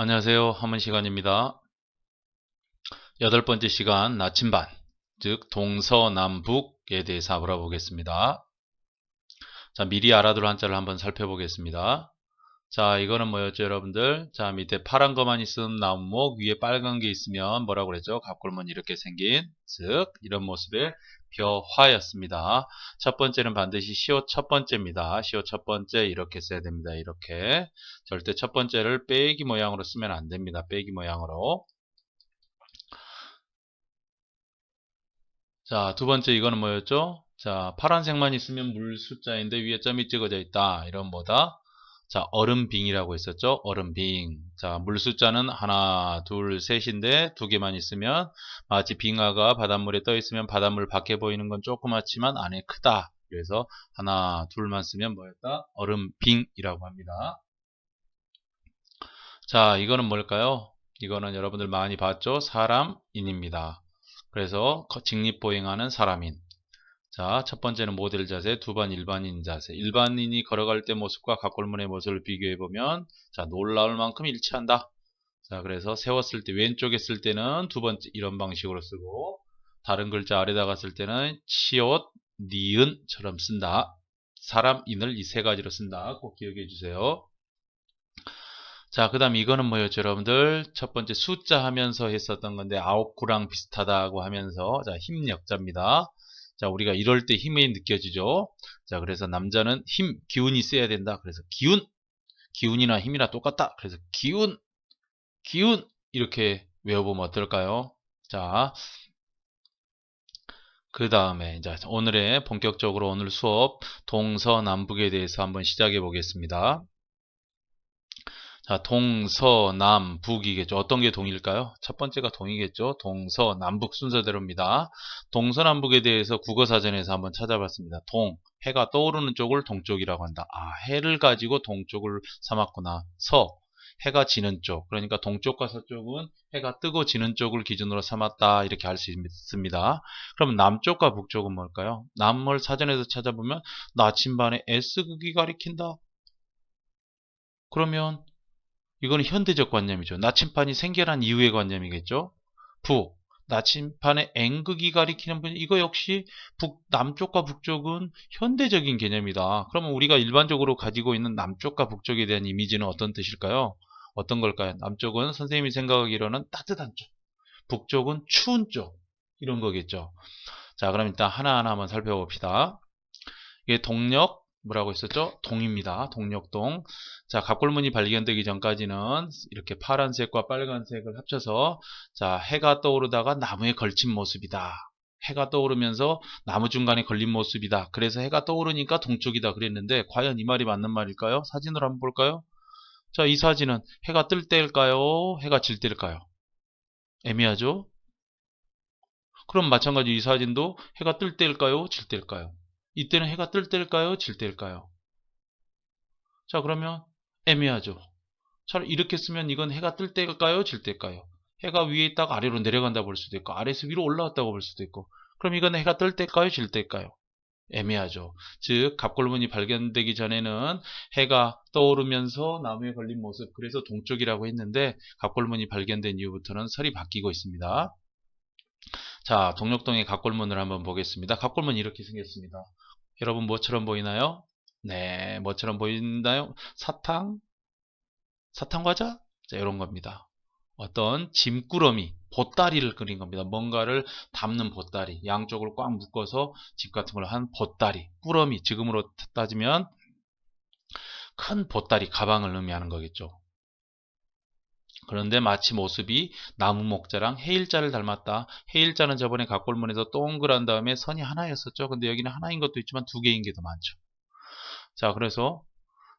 안녕하세요. 한문 시간입니다. 여덟 번째 시간 나침반, 즉 동서남북에 대해서 알아보겠습니다. 자, 미리 알아둘 한자를 한번 살펴보겠습니다. 자, 이거는 뭐였죠, 여러분들? 자, 밑에 파란 거만 있으면 나무목, 위에 빨간 게 있으면 뭐라고 그랬죠? 갑골문 이렇게 생긴, 즉 이런 모습의 벼화였습니다. 첫 번째는 반드시 시옷 첫 번째입니다. 시옷 첫 번째 이렇게 써야 됩니다. 이렇게 절대 첫 번째를 빼기 모양으로 쓰면 안 됩니다. 빼기 모양으로. 자, 두 번째 이거는 뭐였죠? 자, 파란색만 있으면 물 숫자인데 위에 점이 찍어져 있다. 이런 뭐다? 자, 얼음빙이라고 했었죠? 얼음빙. 자, 물 숫자는 하나, 둘, 셋인데 두 개만 있으면 마치 빙하가 바닷물에 떠 있으면 바닷물 밖에 보이는 건 조그맣지만 안에 크다. 그래서 하나, 둘만 쓰면 뭐였다? 얼음빙이라고 합니다. 자, 이거는 뭘까요? 이거는 여러분들 많이 봤죠? 사람인입니다. 그래서 직립보행하는 사람인. 자, 첫 번째는 모델 자세, 두 번 일반인 자세. 일반인이 걸어갈 때 모습과 갑골문의 모습을 비교해 보면 자, 놀라울 만큼 일치한다. 자, 그래서 세웠을 때 왼쪽에 쓸 때는 두 번째 이런 방식으로 쓰고 다른 글자 아래다가 쓸 때는 치옷, 니은처럼 쓴다. 사람, 인을 이 세 가지로 쓴다. 꼭 기억해 주세요. 자, 그 다음 이거는 뭐였죠, 여러분들? 첫 번째 숫자 하면서 했었던 건데 아홉 구랑 비슷하다고 하면서 자, 힘력자입니다. 자, 우리가 이럴 때 힘이 느껴지죠? 자, 그래서 남자는 힘, 기운이 세야 된다. 그래서 기운, 기운이나 힘이나 똑같다. 그래서 기운, 기운, 이렇게 외워보면 어떨까요? 자, 그 다음에 이제 오늘의 본격적으로 오늘 수업 동서남북에 대해서 한번 시작해 보겠습니다. 자, 동서남북이겠죠. 어떤 게 동일까요? 첫 번째가 동이겠죠. 동서남북 순서대로입니다. 동서남북에 대해서 국어사전에서 한번 찾아봤습니다. 동, 해가 떠오르는 쪽을 동쪽이라고 한다. 아, 해를 가지고 동쪽을 삼았구나. 서, 해가 지는 쪽. 그러니까 동쪽과 서쪽은 해가 뜨고 지는 쪽을 기준으로 삼았다. 이렇게 할수 있습니다. 그럼 남쪽과 북쪽은 뭘까요? 남을 사전에서 찾아보면 나침반에 S극이 가리킨다. 그러면 이거는 현대적 관념이죠. 나침판이 생겨난 이후의 관념이겠죠. 북, 나침판의 N극이 가리키는 분, 이거 역시 북, 남쪽과 북쪽은 현대적인 개념이다. 그러면 우리가 일반적으로 가지고 있는 남쪽과 북쪽에 대한 이미지는 어떤 뜻일까요? 어떤 걸까요? 남쪽은 선생님이 생각하기로는 따뜻한 쪽, 북쪽은 추운 쪽, 이런 거겠죠. 자, 그럼 일단 하나하나 한번 살펴봅시다. 이게 동력, 뭐라고 했었죠? 동입니다. 동력동. 자, 갑골문이 발견되기 전까지는 이렇게 파란색과 빨간색을 합쳐서 자, 해가 떠오르다가 나무에 걸친 모습이다. 해가 떠오르면서 나무 중간에 걸린 모습이다. 그래서 해가 떠오르니까 동쪽이다 그랬는데 과연 이 말이 맞는 말일까요? 사진으로 한번 볼까요? 자, 이 사진은 해가 뜰 때일까요? 해가 질 때일까요? 애매하죠? 그럼 마찬가지 이 사진도 해가 뜰 때일까요? 질 때일까요? 이때는 해가 뜰 때일까요? 질 때일까요? 자 그러면 애매하죠. 차라리 이렇게 쓰면 이건 해가 뜰 때일까요? 질 때일까요? 해가 위에 있다가 아래로 내려간다 볼 수도 있고 아래에서 위로 올라왔다고 볼 수도 있고 그럼 이건 해가 뜰 때일까요? 질 때일까요? 애매하죠. 즉 갑골문이 발견되기 전에는 해가 떠오르면서 나무에 걸린 모습 그래서 동쪽이라고 했는데 갑골문이 발견된 이후부터는 설이 바뀌고 있습니다. 자 동력동의 갑골문을 한번 보겠습니다. 갑골문 이렇게 생겼습니다. 여러분 뭐처럼 보이나요? 네, 뭐처럼 보이나요? 사탕? 사탕과자? 자, 이런 겁니다. 어떤 짐꾸러미, 보따리를 그린 겁니다. 뭔가를 담는 보따리, 양쪽을 꽉 묶어서 집 같은 걸 한 보따리, 꾸러미, 지금으로 따지면 큰 보따리, 가방을 의미하는 거겠죠. 그런데 마치 모습이 나무 목자랑 해일자를 닮았다. 해일자는 저번에 각골문에서 동그란 다음에 선이 하나였었죠. 근데 여기는 하나인 것도 있지만 두 개인 게 더 많죠. 자, 그래서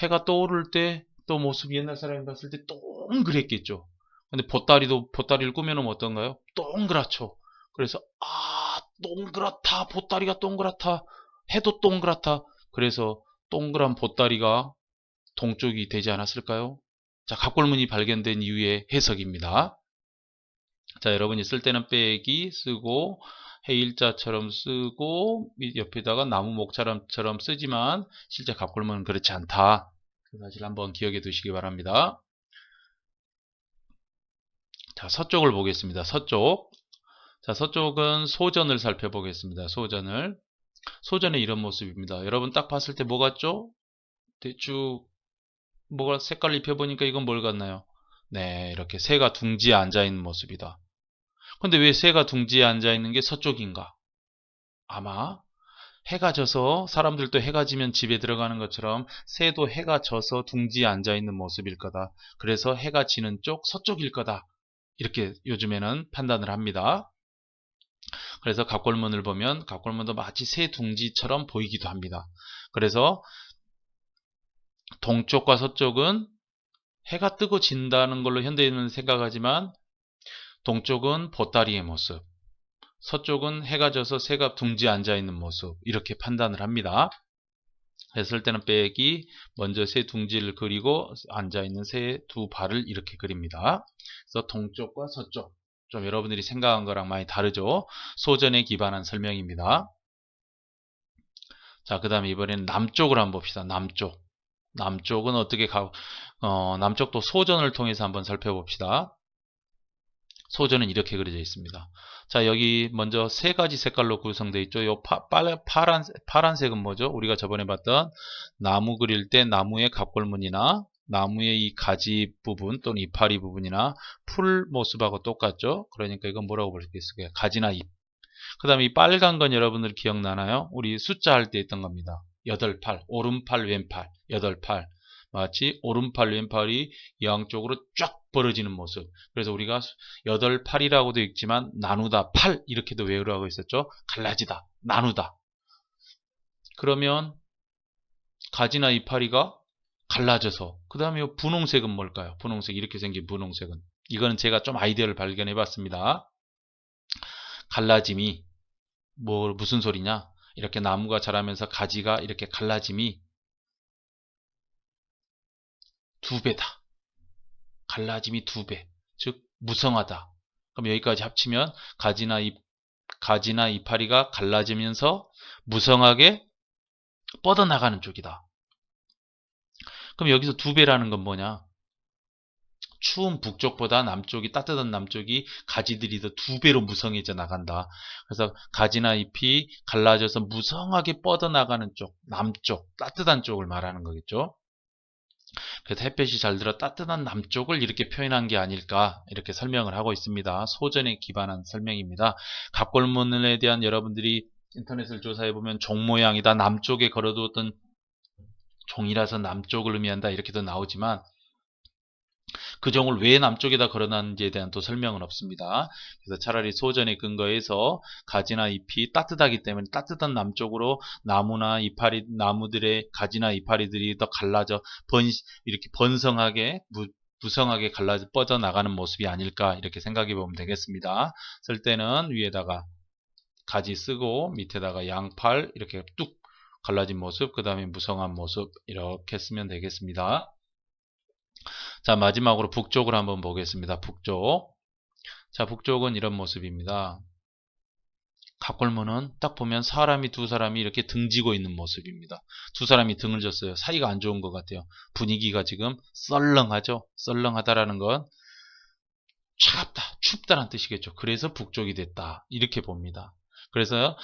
해가 떠오를 때 또 모습이 옛날 사람이 봤을 때 동그랬겠죠. 근데 보따리도 보따리를 꾸며놓으면 어떤가요? 동그랗죠. 그래서 아 동그랗다 보따리가 동그랗다 해도 동그랗다 그래서 동그란 보따리가 동쪽이 되지 않았을까요? 자, 갑골문이 발견된 이후의 해석입니다. 자, 여러분이 쓸 때는 빼기 쓰고 해일자처럼 쓰고 옆에다가 나무 목자처럼 쓰지만 실제 갑골문은 그렇지 않다. 그 사실 한번 기억해 두시기 바랍니다. 자, 서쪽을 보겠습니다. 서쪽. 자, 서쪽은 소전을 살펴보겠습니다. 소전을. 소전의 이런 모습입니다. 여러분 딱 봤을 때 뭐 같죠? 대충 뭐가 색깔 입혀보니까 이건 뭘 같나요? 네, 이렇게 새가 둥지에 앉아있는 모습이다. 근데 왜 새가 둥지에 앉아있는 게 서쪽인가? 아마 해가 져서 사람들도 해가 지면 집에 들어가는 것처럼 새도 해가 져서 둥지에 앉아있는 모습일 거다. 그래서 해가 지는 쪽 서쪽일 거다. 이렇게 요즘에는 판단을 합니다. 그래서 갑골문을 보면 갑골문도 마치 새 둥지처럼 보이기도 합니다. 그래서 동쪽과 서쪽은 해가 뜨고 진다는 걸로 현대인은 생각하지만 동쪽은 보따리의 모습, 서쪽은 해가 져서 새가 둥지에 앉아 있는 모습 이렇게 판단을 합니다. 했을 때는 빼기 먼저 새 둥지를 그리고 앉아 있는 새두 발을 이렇게 그립니다. 그래서 동쪽과 서쪽 좀 여러분들이 생각한 거랑 많이 다르죠. 소전에 기반한 설명입니다. 자, 그 다음에 이번에는 남쪽을 한번 봅시다. 남쪽. 남쪽은 어떻게 가, 어, 남쪽도 소전을 통해서 한번 살펴봅시다. 소전은 이렇게 그려져 있습니다. 자, 여기 먼저 세 가지 색깔로 구성되어 있죠. 요 파, 빨, 파란, 파란색은 뭐죠? 우리가 저번에 봤던 나무 그릴 때 나무의 갑골문이나 나무의 이 가지 부분 또는 이파리 부분이나 풀 모습하고 똑같죠? 그러니까 이건 뭐라고 볼 수 있을까요? 가지나 잎. 그 다음에 이 빨간 건 여러분들 기억나나요? 우리 숫자 할 때 있던 겁니다. 8, 8, 오른팔, 왼팔, 8, 8. 마치 오른팔, 왼팔이 양쪽으로 쫙 벌어지는 모습. 그래서 우리가 8, 8이라고도 읽지만 나누다, 8 이렇게도 외우라고 했었죠. 갈라지다, 나누다. 그러면 가지나 이파리가 갈라져서 그 다음에 분홍색은 뭘까요? 분홍색 이렇게 생긴 분홍색은 이거는 제가 좀 아이디어를 발견해 봤습니다. 갈라짐이 뭐 무슨 소리냐? 이렇게 나무가 자라면서 가지가 이렇게 갈라짐이 두 배다. 갈라짐이 두 배. 즉 무성하다. 그럼 여기까지 합치면 가지나 잎 가지나 이파리가 갈라지면서 무성하게 뻗어나가는 쪽이다. 그럼 여기서 두 배라는 건 뭐냐? 추운 북쪽보다 남쪽이 따뜻한 남쪽이 가지들이 더 두 배로 무성해져 나간다. 그래서 가지나 잎이 갈라져서 무성하게 뻗어나가는 쪽, 남쪽, 따뜻한 쪽을 말하는 거겠죠. 그래서 햇볕이 잘 들어 따뜻한 남쪽을 이렇게 표현한 게 아닐까 이렇게 설명을 하고 있습니다. 소전에 기반한 설명입니다. 갑골문에 대한 여러분들이 인터넷을 조사해 보면 종 모양이다 남쪽에 걸어두었던 종이라서 남쪽을 의미한다 이렇게도 나오지만 그 종을 왜 남쪽에다 걸어놨는지에 대한 또 설명은 없습니다. 그래서 차라리 소전에 근거해서 가지나 잎이 따뜻하기 때문에 따뜻한 남쪽으로 나무나 이파리 나무들의 가지나 이파리들이 더 갈라져 번 이렇게 번성하게 무, 무성하게 갈라져 뻗어 나가는 모습이 아닐까 이렇게 생각해 보면 되겠습니다. 쓸 때는 위에다가 가지 쓰고 밑에다가 양팔 이렇게 뚝 갈라진 모습 그 다음에 무성한 모습 이렇게 쓰면 되겠습니다. 자, 마지막으로 북쪽을 한번 보겠습니다. 북쪽. 자, 북쪽은 이런 모습입니다. 갑골문은 딱 보면 사람이 두 사람이 이렇게 등지고 있는 모습입니다. 두 사람이 등을 졌어요. 사이가 안 좋은 것 같아요. 분위기가 지금 썰렁하죠. 썰렁하다라는 건 차갑다, 춥다라는 뜻이겠죠. 그래서 북쪽이 됐다. 이렇게 봅니다. 그래서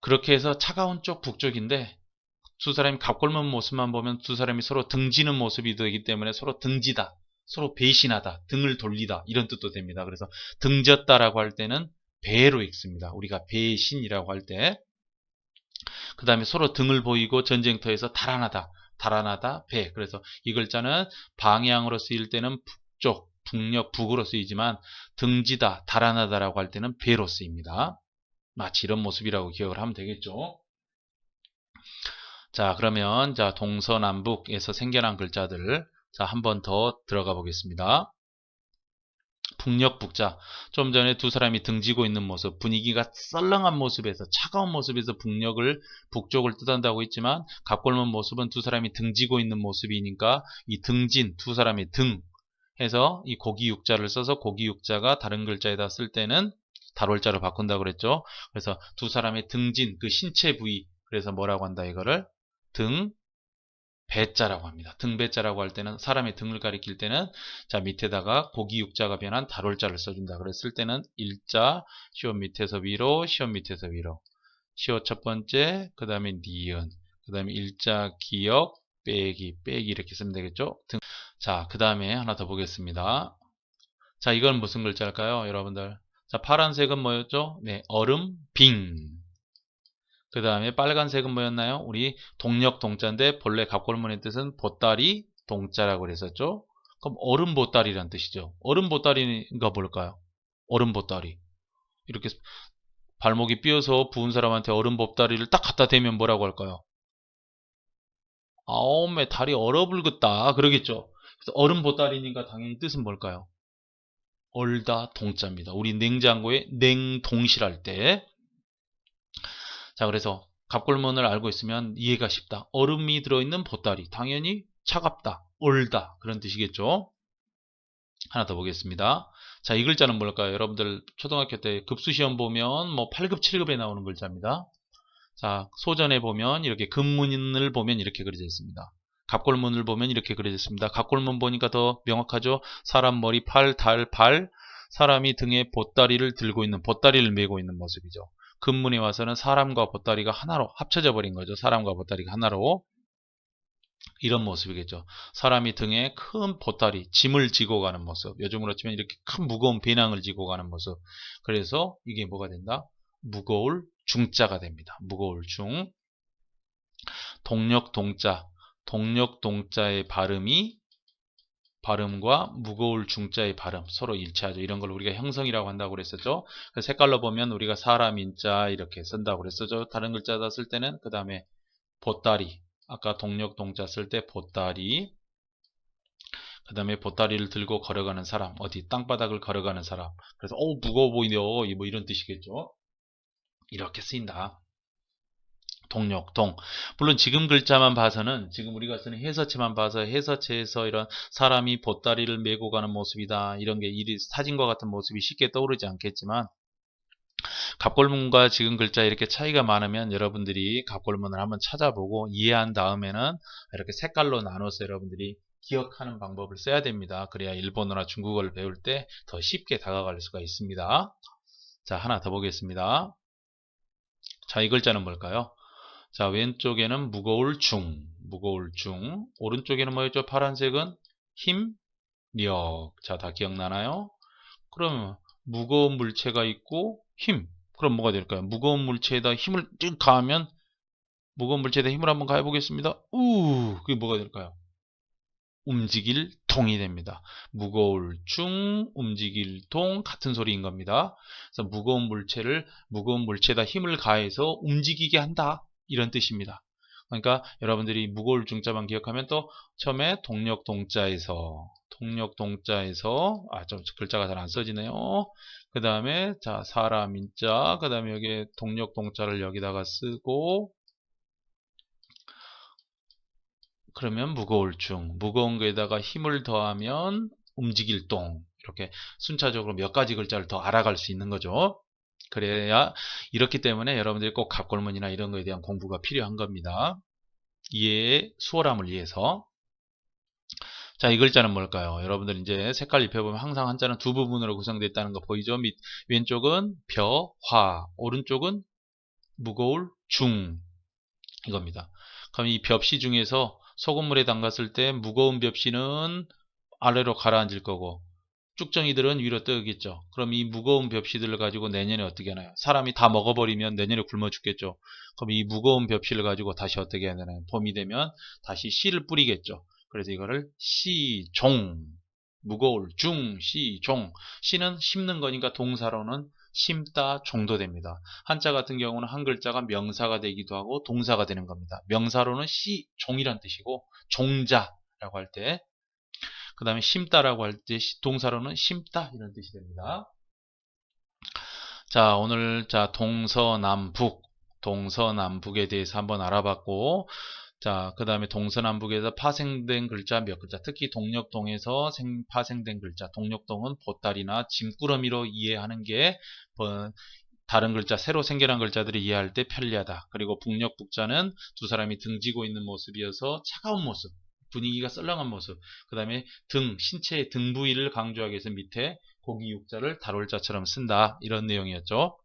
그렇게 해서 차가운 쪽 북쪽인데 두 사람이 갑골문 모습만 보면 두 사람이 서로 등지는 모습이 되기 때문에 서로 등지다, 서로 배신하다, 등을 돌리다 이런 뜻도 됩니다. 그래서 등졌다라고 할 때는 배로 읽습니다. 우리가 배신이라고 할 때. 그 다음에 서로 등을 보이고 전쟁터에서 달아나다, 달아나다, 배. 그래서 이 글자는 방향으로 쓰일 때는 북쪽, 북녘, 북으로 쓰이지만 등지다, 달아나다라고 할 때는 배로 쓰입니다. 마치 이런 모습이라고 기억을 하면 되겠죠. 자, 그러면 자, 동서남북에서 생겨난 글자들 자, 한 번 더 들어가 보겠습니다. 북녘 북자. 좀 전에 두 사람이 등지고 있는 모습, 분위기가 썰렁한 모습에서 차가운 모습에서 북녘을 북쪽을 뜻한다고 했지만 갑골문 모습은 두 사람이 등지고 있는 모습이니까 이 등진 두 사람의 등 해서 이 고기 육자를 써서 고기 육자가 다른 글자에다 쓸 때는 달월자로 바꾼다고 그랬죠. 그래서 두 사람의 등진 그 신체 부위 그래서 뭐라고 한다 이거를 등, 배자라고 합니다. 등배자라고 할 때는 사람의 등을 가리킬 때는 자 밑에다가 고기 육자가 변한 다롤자를 써준다. 그랬을 때는 일자 시옷 밑에서 위로 시옷 밑에서 위로 시옷 첫 번째 그 다음에 니은 그 다음에 일자 기역 빼기 빼기 이렇게 쓰면 되겠죠. 등. 자그 다음에 하나 더 보겠습니다. 자 이건 무슨 글자일까요 여러분들 자 파란색은 뭐였죠? 네 얼음 빙 그 다음에 빨간색은 뭐였나요? 우리 동력 동자인데 본래 갑골문의 뜻은 보따리 동자라고 그랬었죠. 그럼 얼음 보따리란 뜻이죠. 얼음 보따리가 뭘까요? 얼음 보따리. 이렇게 발목이 삐어서 부은 사람한테 얼음 보따리를 딱 갖다 대면 뭐라고 할까요? 아오메 다리 얼어불긋다 그러겠죠. 그래서 얼음 보따리니까 당연히 뜻은 뭘까요? 얼다 동자입니다. 우리 냉장고에 냉동실할 때 자, 그래서 갑골문을 알고 있으면 이해가 쉽다. 얼음이 들어있는 보따리. 당연히 차갑다, 얼다. 그런 뜻이겠죠. 하나 더 보겠습니다. 자, 이 글자는 뭘까요? 여러분들 초등학교 때 급수시험 보면 뭐 8급, 7급에 나오는 글자입니다. 자, 소전에 보면 이렇게 금문을 보면 이렇게 그려져 있습니다. 갑골문을 보면 이렇게 그려져 있습니다. 갑골문 보니까 더 명확하죠? 사람 머리, 팔, 달, 발, 사람이 등에 보따리를 들고 있는, 보따리를 메고 있는 모습이죠. 근문에 와서는 사람과 보따리가 하나로 합쳐져 버린 거죠. 사람과 보따리가 하나로. 이런 모습이겠죠. 사람이 등에 큰 보따리, 짐을 지고 가는 모습. 요즘으로 치면 이렇게 큰 무거운 배낭을 지고 가는 모습. 그래서 이게 뭐가 된다? 무거울 중자가 됩니다. 무거울 중. 동력 동자. 동력 동자의 발음이 발음과 무거울 중자의 발음 서로 일치하죠. 이런 걸 우리가 형성이라고 한다고 그랬었죠. 색깔로 보면 우리가 사람 인자 이렇게 쓴다고 그랬었죠. 다른 글자다 쓸 때는 그 다음에 보따리 아까 동력 동자 쓸 때 보따리 그 다음에 보따리를 들고 걸어가는 사람 어디 땅바닥을 걸어가는 사람 그래서 어 무거워 보이네요 뭐 이런 뜻이겠죠. 이렇게 쓰인다. 동력, 동. 물론 지금 글자만 봐서는 지금 우리가 쓰는 해서체만 봐서 해서체에서 이런 사람이 보따리를 메고 가는 모습이다. 이런 게 이리 사진과 같은 모습이 쉽게 떠오르지 않겠지만 갑골문과 지금 글자 이렇게 차이가 많으면 여러분들이 갑골문을 한번 찾아보고 이해한 다음에는 이렇게 색깔로 나눠서 여러분들이 기억하는 방법을 써야 됩니다. 그래야 일본어나 중국어를 배울 때 더 쉽게 다가갈 수가 있습니다. 자, 하나 더 보겠습니다. 자, 이 글자는 뭘까요? 자, 왼쪽에는 무거울 중, 무거울 중. 오른쪽에는 뭐였죠? 파란색은 힘, 력. 자, 다 기억나나요? 그러면 무거운 물체가 있고 힘. 그럼 뭐가 될까요? 무거운 물체에다 힘을 쭉 가하면 무거운 물체에다 힘을 한번 가해 보겠습니다. 우, 그게 뭐가 될까요? 움직일 통이 됩니다. 무거울 중, 움직일 통 같은 소리인 겁니다. 그래서 무거운 물체를 무거운 물체에다 힘을 가해서 움직이게 한다. 이런 뜻입니다. 그러니까 여러분들이 무거울 중자만 기억하면 또 처음에 동력 동자에서 동력 동자에서 아 좀 글자가 잘 안 써지네요. 그 다음에 자 사람 인자 그 다음에 여기 동력 동자를 여기다가 쓰고 그러면 무거울 중 무거운 거에다가 힘을 더하면 움직일 동 이렇게 순차적으로 몇 가지 글자를 더 알아갈 수 있는 거죠. 그래야 이렇기 때문에 여러분들이 꼭 갑골문이나 이런 거에 대한 공부가 필요한 겁니다. 이해의 수월함을 위해서 자, 이 글자는 뭘까요? 여러분들 이제 색깔 입혀보면 항상 한자는 두 부분으로 구성되어 있다는 거 보이죠? 밑, 왼쪽은 벼, 화, 오른쪽은 무거울, 중 이겁니다. 그럼 이 벽시 중에서 소금물에 담갔을 때 무거운 벽시는 아래로 가라앉을 거고 쭉정이들은 위로 뜨겠죠. 그럼 이 무거운 벽시들을 가지고 내년에 어떻게 하나요? 사람이 다 먹어버리면 내년에 굶어 죽겠죠. 그럼 이 무거운 벽시를 가지고 다시 어떻게 해야 되나요? 봄이 되면 다시 씨를 뿌리겠죠. 그래서 이거를 씨종 무거울 중 씨종 씨는 심는 거니까 동사로는 심다 종도 됩니다. 한자 같은 경우는 한 글자가 명사가 되기도 하고 동사가 되는 겁니다. 명사로는 씨종이란 뜻이고 종자라고 할 때 그 다음에 심다라고 할 때 동사로는 심다 이런 뜻이 됩니다. 자 오늘 자 동서남북 동서남북에 대해서 한번 알아봤고 자, 그 다음에 동서남북에서 파생된 글자 몇 글자, 특히 동력동에서 생, 파생된 글자, 동력동은 보따리나 짐꾸러미로 이해하는 게 뭐, 다른 글자, 새로 생겨난 글자들이 이해할 때 편리하다. 그리고 북녘 북자는 두 사람이 등지고 있는 모습이어서 차가운 모습, 분위기가 썰렁한 모습. 그 다음에 등, 신체의 등 부위를 강조하기 위해서 밑에 고기 육자를 다룰 자처럼 쓴다. 이런 내용이었죠.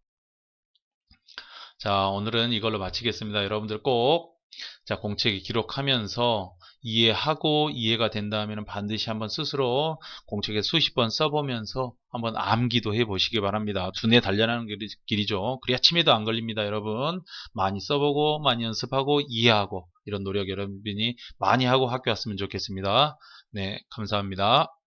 자, 오늘은 이걸로 마치겠습니다. 여러분들 꼭, 자, 공책에 기록하면서 이해하고 이해가 된다면 반드시 한번 스스로 공책에 수십 번 써보면서 한번 암기도 해 보시기 바랍니다. 두뇌 단련하는 길이- 길이죠. 그래야 치매도 안 걸립니다, 여러분. 많이 써보고, 많이 연습하고, 이해하고, 이런 노력 여러분이 많이 하고 학교 왔으면 좋겠습니다. 네, 감사합니다.